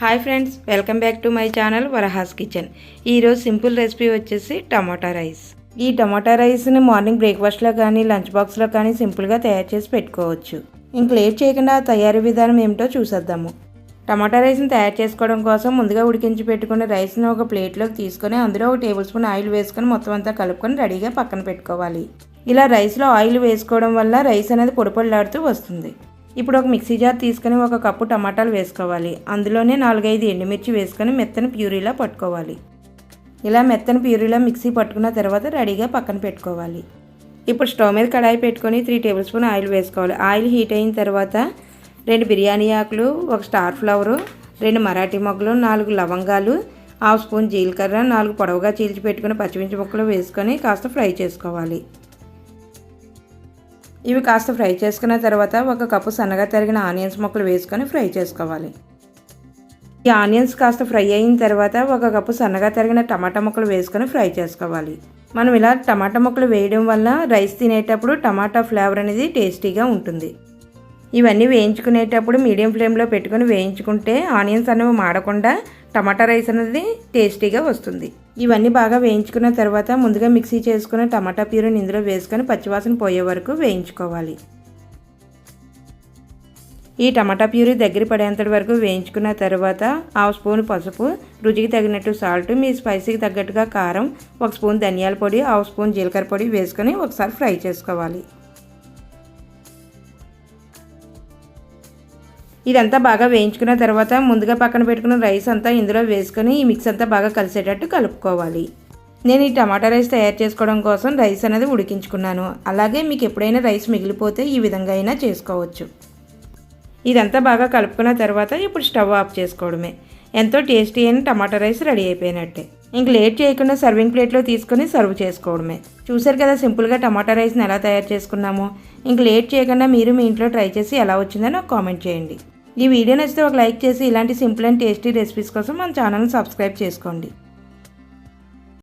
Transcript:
Hi friends welcome back to my channel Varahas kitchen. ఈరోజు simple recipe వచ్చేసి tomato rice. ఈ టమాటా రైస్ని morning బ్రేక్ఫాస్ట్లో కానీ లంచ్ బాక్స్లో కానీ సింపుల్గా తయారు చేసి పెట్టుకోవచ్చు. ఇంక లేట్ చేయకుండా ఆ తయారీ విధానం ఏమిటో చూసేద్దాము. టమాటా రైస్ని తయారు చేసుకోవడం కోసం ముందుగా ఉడికించి పెట్టుకున్న రైస్ని ఒక ప్లేట్లోకి తీసుకొని అందులో ఒక టేబుల్ స్పూన్ ఆయిల్ వేసుకొని మొత్తం అంతా కలుపుకొని రెడీగా పక్కన పెట్టుకోవాలి. ఇలా రైస్లో ఆయిల్ వేసుకోవడం వల్ల రైస్ అనేది పొడిపొడిలాడుతూ వస్తుంది. ఇప్పుడు ఒక మిక్సీ జార్ తీసుకొని ఒక కప్పు టమాటాలు వేసుకోవాలి. అందులోనే నాలుగైదు ఎండుమిర్చి వేసుకొని మెత్తని ప్యూరీలా పట్టుకోవాలి. ఇలా మెత్తని ప్యూరీలా మిక్సీ పట్టుకున్న తర్వాత రెడీగా పక్కన పెట్టుకోవాలి. ఇప్పుడు స్టవ్ మీద కడాయి పెట్టుకొని త్రీ టేబుల్ స్పూన్ ఆయిల్ వేసుకోవాలి. ఆయిల్ హీట్ అయిన తర్వాత రెండు బిర్యానీ ఆకులు ఒక స్టార్ ఫ్లవరు రెండు మరాఠీ మొగ్గలు నాలుగు లవంగాలు హాఫ్ స్పూన్ జీలకర్ర నాలుగు పొడవుగా చీల్చి పెట్టుకుని పచ్చిమిర్చి ముక్కలు వేసుకొని కాస్త ఫ్రై చేసుకోవాలి. ఇవి కాస్త ఫ్రై చేసుకున్న తర్వాత ఒక కప్పు సన్నగా తరిగిన ఆనియన్స్ ముక్కలు వేసుకొని ఫ్రై చేసుకోవాలి. ఈ ఆనియన్స్ కాస్త ఫ్రై అయిన తర్వాత ఒక కప్పు సన్నగా తరిగిన టమాటా ముక్కలు వేసుకొని ఫ్రై చేసుకోవాలి. మనం ఇలా టమాటా ముక్కలు వేయడం వల్ల రైస్ తినేటప్పుడు టమాటా ఫ్లేవర్ అనేది టేస్టీగా ఉంటుంది. ఇవన్నీ వేయించుకునేటప్పుడు మీడియం ఫ్లేమ్లో పెట్టుకొని వేయించుకుంటే ఆనియన్స్ అనేవి మాడకుండా టమాటా రైస్ అనేది టేస్టీగా వస్తుంది. ఇవన్నీ బాగా వేయించుకున్న తర్వాత ముందుగా మిక్సీ చేసుకున్న టమాటా ప్యూరిని ఇందులో వేసుకొని పచ్చివాసన పోయే వరకు వేయించుకోవాలి. ఈ టమాటా ప్యూరీ దగ్గర పడేంతటి వరకు వేయించుకున్న తర్వాత హాఫ్ స్పూన్ పసుపు రుచికి తగినట్టు సాల్ట్ మీ స్పైసీకి తగ్గట్టుగా కారం ఒక స్పూన్ ధనియాల పొడి హాఫ్ స్పూన్ జీలకర్ర పొడి వేసుకొని ఒకసారి ఫ్రై చేసుకోవాలి. ఇదంతా బాగా వేయించుకున్న తర్వాత ముందుగా పక్కన పెట్టుకున్న రైస్ అంతా ఇందులో వేసుకొని ఈ మిక్స్ అంతా బాగా కలిసేటట్టు కలుపుకోవాలి. నేను ఈ టమాటా రైస్ తయారు చేసుకోవడం కోసం రైస్ అనేది ఉడికించుకున్నాను. అలాగే మీకు ఎప్పుడైనా రైస్ మిగిలిపోతే ఈ విధంగా అయినా చేసుకోవచ్చు. ఇదంతా బాగా కలుపుకున్న తర్వాత ఇప్పుడు స్టవ్ ఆఫ్ చేసుకోవడమే. ఎంతో టేస్టీ అయిన టమాటా రైస్ రెడీ అయిపోయినట్టే. ఇంక లేట్ చేయకుండా సర్వింగ్ ప్లేట్లో తీసుకొని సర్వ్ చేసుకోవడమే. చూసారు కదా సింపుల్గా టమాటా రైస్ని ఎలా తయారు చేసుకున్నామో. ఇంక లేట్ చేయకుండా మీరు మీ ఇంట్లో ట్రై చేసి ఎలా వచ్చిందో నాకు కామెంట్ చేయండి. ఈ వీడియో నచ్చితే ఒక లైక్ చేసి ఇలాంటి సింపుల్ అండ్ టేస్టీ రెసిపీస్ కోసం మన ఛానల్ని సబ్స్క్రైబ్ చేసుకోండి.